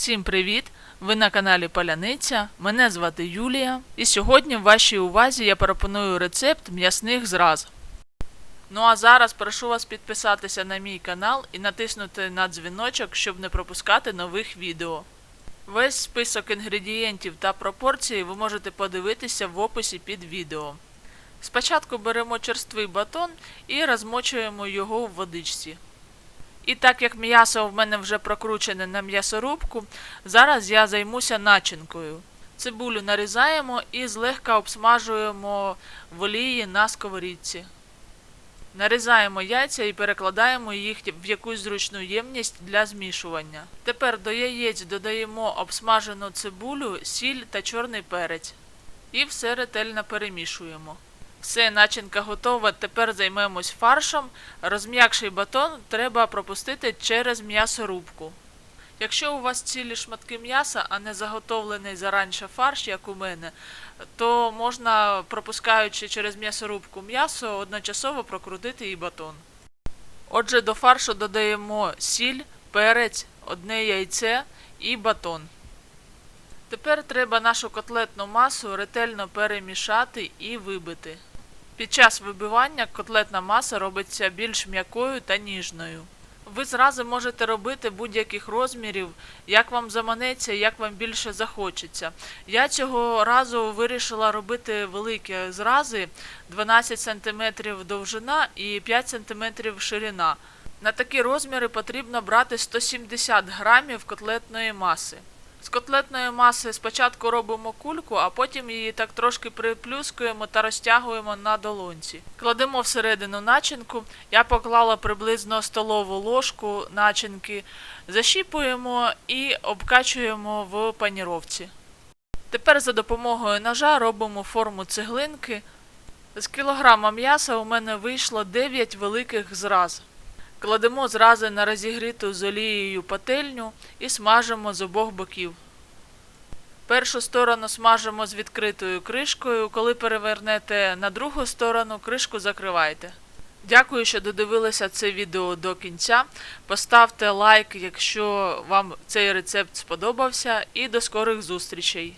Всім привіт! Ви на каналі Поляниця. Мене звати Юлія. І сьогодні в вашій увазі я пропоную рецепт м'ясних зраз. Ну а зараз прошу вас підписатися на мій канал і натиснути на дзвіночок, щоб не пропускати нових відео. Весь список інгредієнтів та пропорції ви можете подивитися в описі під відео. Спочатку беремо черствий батон і розмочуємо його у водичці. І так як м'ясо в мене вже прокручене на м'ясорубку, зараз я займуся начинкою. Цибулю нарізаємо і злегка обсмажуємо в олії на сковорідці. Нарізаємо яйця і перекладаємо їх в якусь зручну ємність для змішування. Тепер до яєць додаємо обсмажену цибулю, сіль та чорний перець. І все ретельно перемішуємо. Все, начинка готова. Тепер займемось фаршем. Розм'якший батон треба пропустити через м'ясорубку. Якщо у вас цілі шматки м'яса, а не заготовлений заранше фарш, як у мене, то можна, пропускаючи через м'ясорубку м'ясо, одночасово прокрутити і батон. Отже, до фаршу додаємо сіль, перець, одне яйце і батон. Тепер треба нашу котлетну масу ретельно перемішати і вибити. Під час вибивання котлетна маса робиться більш м'якою та ніжною. Ви зрази можете робити будь-яких розмірів, як вам заманеться, як вам більше захочеться. Я цього разу вирішила робити великі зрази 12 см довжина і 5 см ширина. На такі розміри потрібно брати 170 грамів котлетної маси. З котлетної маси спочатку робимо кульку, а потім її так трошки приплюскуємо та розтягуємо на долонці. Кладемо всередину начинку. Я поклала приблизно столову ложку начинки, защіпуємо і обкачуємо в паніровці. Тепер за допомогою ножа робимо форму цеглинки. З кілограма м'яса у мене вийшло 9 великих зраз. Кладемо зрази на розігріту з олією пательню і смажимо з обох боків. Першу сторону смажимо з відкритою кришкою. Коли перевернете на другу сторону, кришку закривайте. Дякую, що додивилися це відео до кінця. Поставте лайк, якщо вам цей рецепт сподобався, і до скорих зустрічей!